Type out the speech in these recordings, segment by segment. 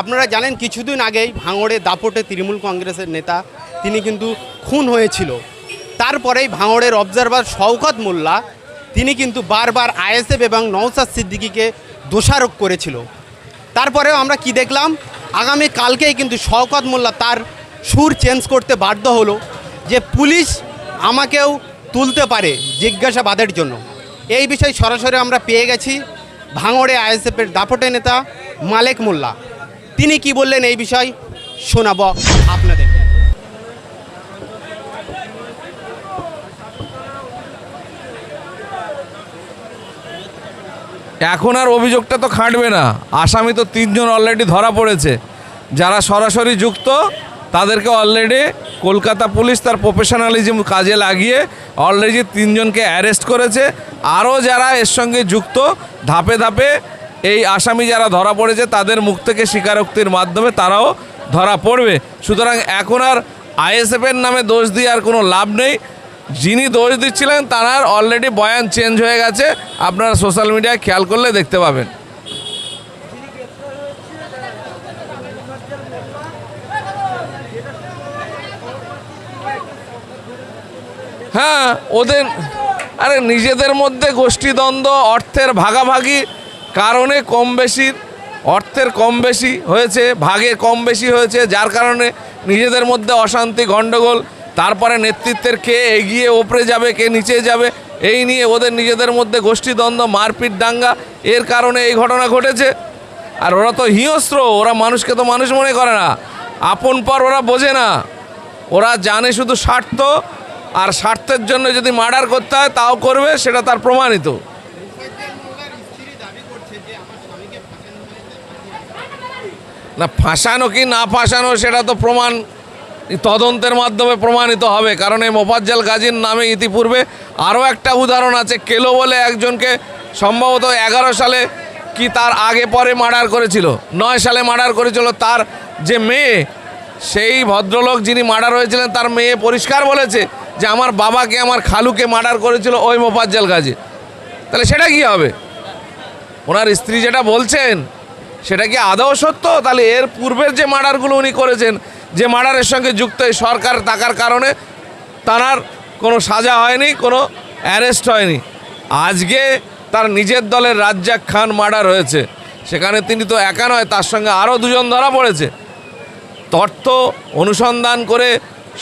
আপনারা জানেন কিছুদিন আগেই ভাঙড়ে দাপটে তৃণমূল কংগ্রেসের নেতা, তিনি কিন্তু খুন হয়েছিল। তারপরেই ভাঙড়ের অবজারভার শওকত মোল্লা, তিনি কিন্তু বারবার আইএসএফ এবং নওসাদ সিদ্দিকিকে দোষারোপ করেছিল। তারপরেও আমরা কি দেখলাম? আগামী কালকেই কিন্তু শওকত মোল্লা তার সুর চেঞ্জ করতে বাধ্য হলো যে পুলিশ আমাকেও তুলতে পারে জিজ্ঞাসাবাদের জন্য। এই বিষয়ে সরাসরি আমরা পেয়ে গেছি ভাঙড়ে আইএসএফের দাপটে নেতা মালেক মোল্লা। তিনি কি বললেন এই বিষয় শোনাব আপনাদের। এখন আর অভিযোগটা তো খাটবে না। আসামি তো তিনজন অলরেডি ধরা পড়েছে। যারা সরাসরি যুক্ত, তাদেরকে অলরেডি কলকাতা পুলিশ তার প্রফেশনালিজম কাজে লাগিয়ে অলরেডি তিনজনকে অ্যারেস্ট করেছে। আরও যারা এর সঙ্গে যুক্ত, ধাপে ধাপে এই আসামি যারা ধরা পড়েছে, তাদের মুখ থেকে স্বীকারোক্তির মাধ্যমে তারাও ধরা পড়বে। সুতরাং এখন আর আইএসএফের নামে দোষ দিয়ে আর কোনো লাভ নেই। যিনি দোষ দিচ্ছিলেন, তার অলরেডি বয়ান চেঞ্জ হয়ে গেছে। আপনারা সোশ্যাল মিডিয়ায় খেয়াল করলে দেখতে পাবেন। হ্যাঁ ওদের আরে নিজেদের মধ্যে গোষ্ঠীদ্বন্দ্ব, অর্থের ভাগাভাগি কারণে কম বেশি, অর্থের কম বেশি হয়েছে, ভাগে কম বেশি হয়েছে, যার কারণে নিজেদের মধ্যে অশান্তি, গণ্ডগোল, তারপরে নেতৃত্বের কে এগিয়ে ওপরে যাবে, কে নিচে যাবে, এই নিয়ে ওদের নিজেদের মধ্যে গোষ্ঠীদ্বন্দ্ব, মারপিট, দাঙ্গা, এর কারণে এই ঘটনা ঘটেছে। আর ওরা তো হিংস্র, ওরা মানুষকে তো মানুষ মনে করে না। আপন পর ওরা বোঝে না। ওরা জানে শুধু স্বার্থ, আর স্বার্থের জন্য যদি মার্ডার করতে হয়, তাও করবে, সেটা তার প্রমাণিত। না, ফাঁসানো কি না ফাঁসানো সেটা তো প্রমাণ তদন্তের মাধ্যমে প্রমাণিত হবে। কারণ এই মোফাজ্জল গাজীর নামে ইতিপূর্বে আরও একটা উদাহরণ আছে, কেলো বলে একজনকে সম্ভবত এগারো সালে কি তার আগে পরে মার্ডার করেছিল, নয় সালে মার্ডার করেছিল, তার যে মেয়ে, সেই ভদ্রলোক যিনি মার্ডার হয়েছিলেন, তার মেয়ে পরিষ্কার বলেছে যে আমার বাবাকে, আমার খালুকে মার্ডার করেছিল ওই মোফাজ্জল গাজী। তাহলে সেটা কি হবে? ওনার স্ত্রী যেটা বলছেন সেটা কি আদৌ সত্য? তাহলে এর পূর্বের যে মার্ডারগুলো উনি করেছেন, যে মার্ডারের সঙ্গে যুক্ত এই সরকার থাকার কারণে তার কোনো সাজা হয়নি, কোনো অ্যারেস্ট হয়নি। আজকে তার নিজের দলের রাজ্জাক খান মার্ডার হয়েছে। সেখানে তিনি তো একা নয়, তার সঙ্গে আরও দুজন ধরা পড়েছে। তথ্য অনুসন্ধান করে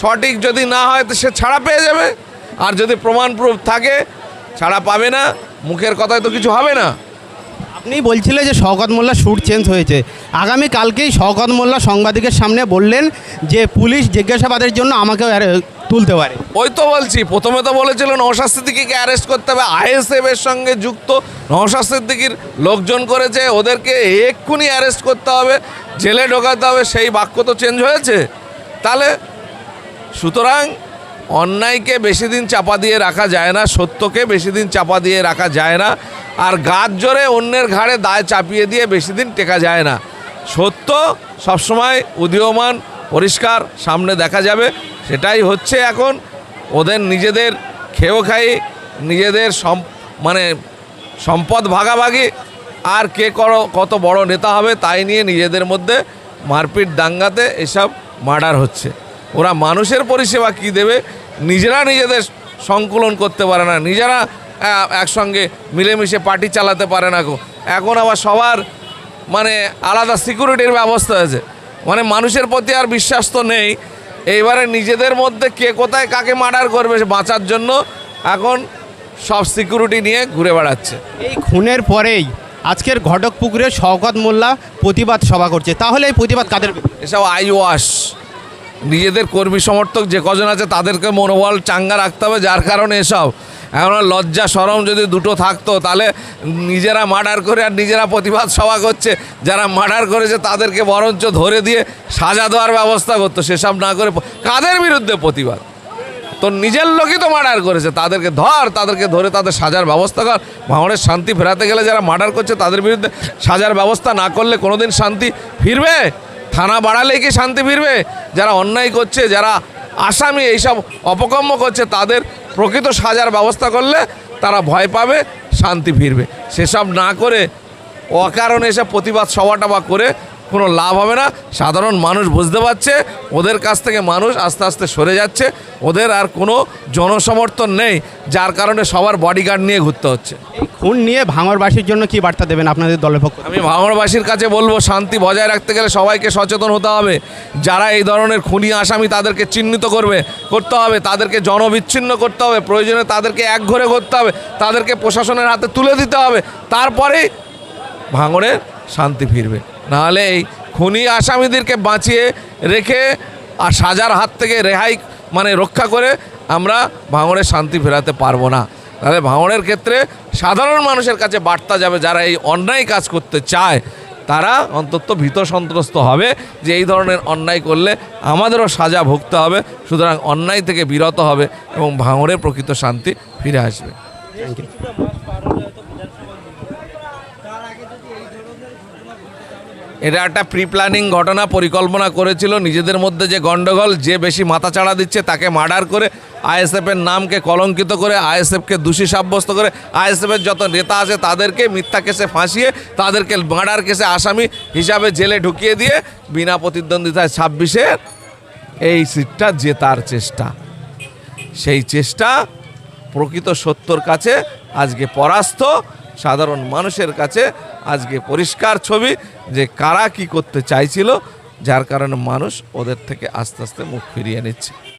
সঠিক যদি না হয়, তো সে ছাড়া পেয়ে যাবে। আর যদি প্রমাণ প্রুফ থাকে, ছাড়া পাবে না, মুখের কথায় তো কিছু হবে না। আপনি বলছিলেন যে শওকত মোল্লা সুর চেঞ্জ হয়েছে। আগামী কালকেই শওকত মোল্লা সাংবাদিকের সামনে বললেন যে পুলিশ জিজ্ঞাসাবাদের জন্য আমাকেও তুলতে পারে। ওই তো বলছি, প্রথমে তো বলেছিল নৌশাদ সিদ্দিকিকে অ্যারেস্ট করতে হবে। আইএসএফ এর সঙ্গে যুক্ত নৌশাদ সিদ্দিকির লোকজন করেছে, ওদেরকে এক্ষুনি অ্যারেস্ট করতে হবে, জেলে ঢোকাতে হবে, সেই বাক্য তো চেঞ্জ হয়েছে। তাহলে সুতরাং অন্যায়কে বেশি দিন চাপা দিয়ে রাখা যায় না, সত্যকে বেশি দিন চাপা দিয়ে রাখা যায় না, আর গাছ জোরে অন্যের ঘাড়ে দায় চাপিয়ে দিয়ে বেশি দিন টেকা যায় না। সত্য, সবসময় উদীয়মান, পরিষ্কার, সামনে দেখা যাবে, সেটাই হচ্ছে এখন ওদের নিজেদের খেয়েও খাই, নিজেদের সম মানে সম্পদ ভাগাভাগি, আর কে করো, কত বড় নেতা হবে তাই নিয়ে নিজেদের মধ্যে মারপিট দাঙ্গাতে এসব মার্ডার হচ্ছে। ওরা মানুষের পরিষেবা কি দেবে নিজেরা নিজেদের সংকুলন করতে পারে না নিজেরা একসঙ্গে মিলেমিশে পার্টি চালাতে পারে না গো। এখন আবার সবার মানে আলাদা সিকিউরিটির ব্যবস্থা হয়েছে। মানে মানুষের প্রতি আর বিশ্বাস তো নেই। এইবারে নিজেদের মধ্যে কে কোথায় কাকে মার্ডার করবে সে বাঁচার জন্য এখন সব সিকিউরিটি নিয়ে ঘুরে বেড়াচ্ছে। এই খুনের পরেই আজকের ঘটক পুকুরে শওকত মোল্লা প্রতিবাদ সভা করছে। তাহলে এই প্রতিবাদ কাদের? এসব আই ওয়াশ নিজেদের কর্মী সমর্থক যে কজন আছে তাদেরকে মনোবল চাঙ্গা রাখতে হবে, যার কারণে এসব। এখন লজ্জা সরম যদি দুটো থাকতো, তাহলে নিজেরা মার্ডার করে আর নিজেরা প্রতিবাদ সভা করছে। যারা মার্ডার করেছে তাদেরকে বরঞ্চ ধরে দিয়ে সাজা দেওয়ার ব্যবস্থা করতো, সেসব না করে কাদের বিরুদ্ধে প্রতিবাদ? তোর নিজের লোকই তো মার্ডার করেছে, তাদেরকে ধর, তাদেরকে ধরে তাদের সাজার ব্যবস্থা কর। ভাঙনের শান্তি ফেরাতে গেলে যারা মার্ডার করছে তাদের বিরুদ্ধে সাজার ব্যবস্থা না করলে কোনোদিন শান্তি ফিরবে? থানা বাড়ালেই কি শান্তি ফিরবে? যারা অন্যায় করছে, যারা আসামি এইসব অপকর্ম করছে, তাদের প্রকৃত সাজার ব্যবস্থা করলে তারা ভয় পাবে, শান্তি ফিরবে। সেসব না করে অকারণে এসব প্রতিবাদ সভা বা করে কোনো লাভ হবে না। সাধারণ মানুষ বুঝতে পারছে, ওদের কাছ থেকে মানুষ আস্তে আস্তে সরে যাচ্ছে, ওদের আর কোনো জনসমর্থন নেই, যার কারণে সবার বডিগার্ড নিয়ে ঘুরতে হচ্ছে। খুন নিয়ে ভাঙড়বাসীর জন্য কি বার্তা দেবেন আপনাদের দলের পক্ষ আমি ভাঙড়বাসীর কাছে বলব, শান্তি বজায় রাখতে গেলে সবাইকে সচেতন হতে হবে। যারা এই ধরনের খুনি আসামি তাদেরকে চিহ্নিত করবে, করতে হবে। তাদেরকে জনবিচ্ছিন্ন করতে হবে। প্রয়োজনে তাদেরকে এক ঘরে করতে হবে। তাদেরকে প্রশাসনের হাতে তুলে দিতে হবে। তারপরেই ভাঙড়ের শান্তি ফিরবে। নাহলে এই খুনি আসামিদেরকে বাঁচিয়ে রেখে আর সাজার হাত থেকে রেহাই মানে রক্ষা করে আমরা ভাঙড়ের শান্তি ফেরাতে পারব না। তাহলে ভাঙড়ের ক্ষেত্রে সাধারণ মানুষের কাছে বার্তা যাবে, যারা এই অন্যায় কাজ করতে চায়, তারা অন্তত ভীত সন্ত্রস্ত হবে যে এই ধরনের অন্যায় করলে আমাদেরও সাজা ভুগতে হবে, সুতরাং অন্যায় থেকে বিরত হবে এবং ভাঙড়ে প্রকৃত শান্তি ফিরে আসবে। এটা একটা প্রি প্ল্যানিং ঘটনা পরিকল্পনা করেছিল। নিজেদের মধ্যে যে গণ্ডগোল যে বেশি মাথাচাড়া দিচ্ছে তাকে মার্ডার করে আইএসএফের নামকে কলঙ্কিত করে আইএসএফকে দোষী সাব্যস্ত করে আইএসএফের যত নেতা আছে তাদেরকে মিথ্যা কেসে ফাঁসিয়ে, তাদেরকে মার্ডার কেসে আসামি হিসাবে জেলে ঢুকিয়ে দিয়ে বিনা প্রতিদ্বন্দ্বিতায় ছাব্বিশের এই সিটটা জেতার চেষ্টা। সেই চেষ্টা প্রকৃত সত্যর কাছে, আজকে পরাস্ত, সাধারণ মানুষের কাছে আজকে পরিষ্কার ছবি যে কারা কি করতে চাইছিল, যার কারণে মানুষ ওদের থেকে আস্তে আস্তে মুখ ফিরিয়ে নিচ্ছে।